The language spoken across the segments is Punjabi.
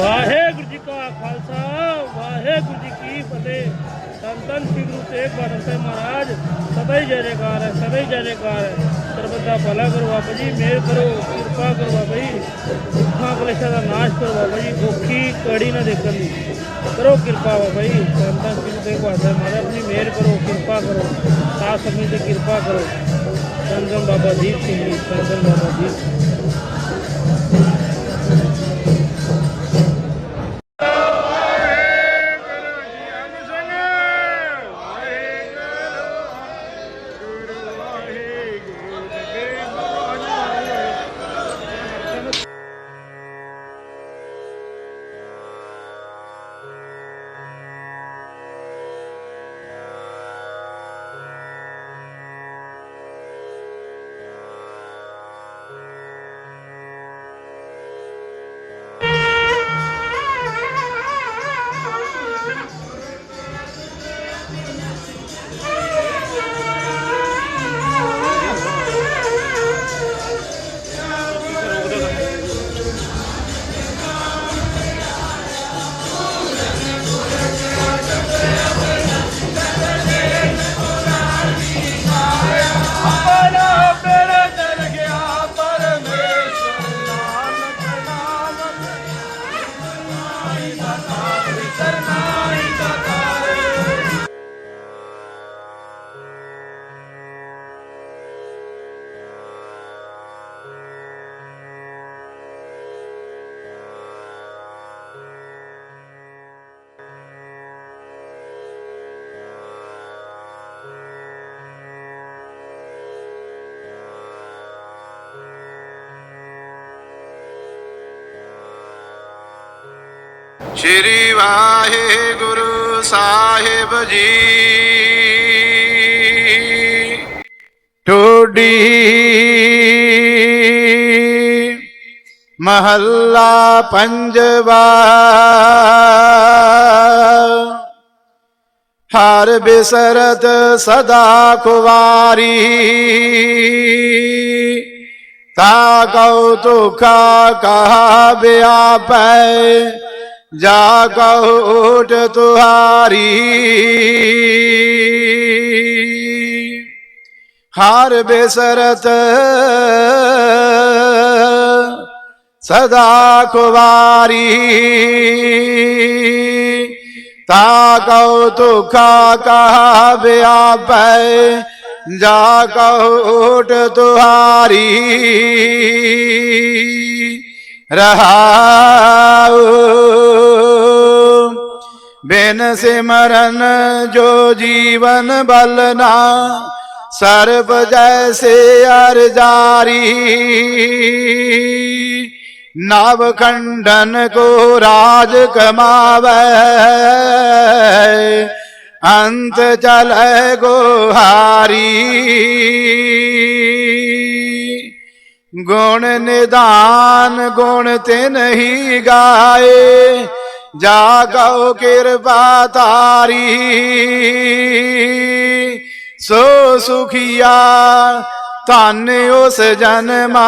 ਵਾਹਿਗੁਰੂ ਜੀ ਕਾ ਖਾਲਸਾ, ਵਾਹਿਗੁਰੂ ਜੀ ਕੀ ਫਤਿਹ। ਧੰਨ ਧੰਨ ਸ੍ਰੀ ਗੁਰੂ ਤੇਗ ਬਹਾਦਰ ਸਾਹਿਬ ਮਹਾਰਾਜ ਸਦਾ ਹੀ ਜੈਕਾਰ ਹੈ ਸਦਾ ਹੀ ਜੈਕਾਰ। ਹੈ ਸਰਬਤ ਭਲਾ ਕਰੋ ਬਾਬਾ ਜੀ, ਮਿਹਰ ਕਰੋ, ਕਿਰਪਾ ਕਰੋ ਬਾਬਾ ਜੀ। ਦੁੱਖਾਂ ਕਲੇਸ਼ਾਂ ਦਾ ਨਾਸ਼ ਕਰੋ ਬਾਬਾ ਜੀ, ਔਖੀ ਕੜੀ ਨਾ ਦੇਖਣ ਦੀ। ਕਰੋ ਕਿਰਪਾ ਬਾਬਾ ਜੀ, ਧੰਨ ਧੰਨ ਸ੍ਰੀ ਗੁਰੂ ਤੇਗ ਬਹਾਦਰ ਮਹਾਰਾਜ, ਆਪਣੀ ਮਿਹਰ ਕਰੋ, ਕਿਰਪਾ ਕਰੋ। ਸਾਥ ਸਮੇਂ ਤੇ ਕਿਰਪਾ ਕਰੋ। ਧੰਨ ਬਾਬਾ ਦੀਪ ਸਿੰਘ ਜੀ, ਧੰਨ ਬਾਬਾ ਦੀਪ ਸਿੰਘ ਸ਼੍ਰੀ ਵਾਹਿਗੁਰੂ ਸਾਹਿਬ ਜੀ। ਟੋਡੀ ਮਹੱਲਾ ਪੰਜਵਾ। ਹਰ ਬਿਸਰਤ ਸਦਾ ਕੁਵਾਰੀ ਤਾ ਕਉ ਕਹਾ ਵਿਆਪੈ ਜਾ ਕਉ ਤੁਹਾਰੀ। ਹਾਰ ਬੇਸਰਤ ਸਦਾ ਕੁਵਾਰੀ। ਤਾ ਕਉ ਤੁਖਾ ਕਹਾ ਵਿਆਪੈ ਜਾ ਕਉ ਤੁਹਾਰੀ। ਰਹਾਉ बिन सिमरन जो जीवन बलना सर्व जैसे अर जारी। नव खंडन को राज कमाव, अंत चल गोहारी गुण निदान, गुण ते नहीं गाए जागो कृपा तारी। सो सुखिया तन उस जन्मा।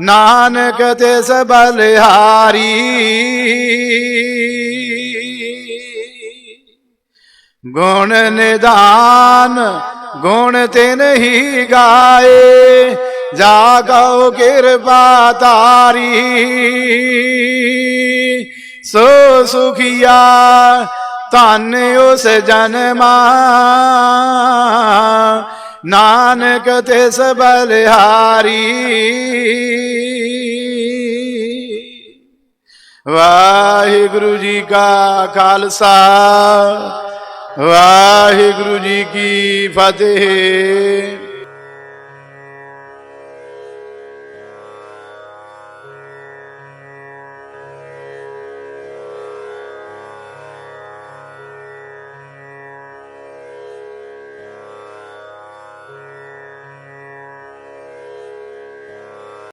नानक तिस बलहारी। गुण निदान, गुण तिन ही गाए। जागो कृपातारी सो सुखिया तन उस जन्मा। नानक तिस बलिहारी वागुरु जी का खालसा। वाहिगुरु जी की फतेह।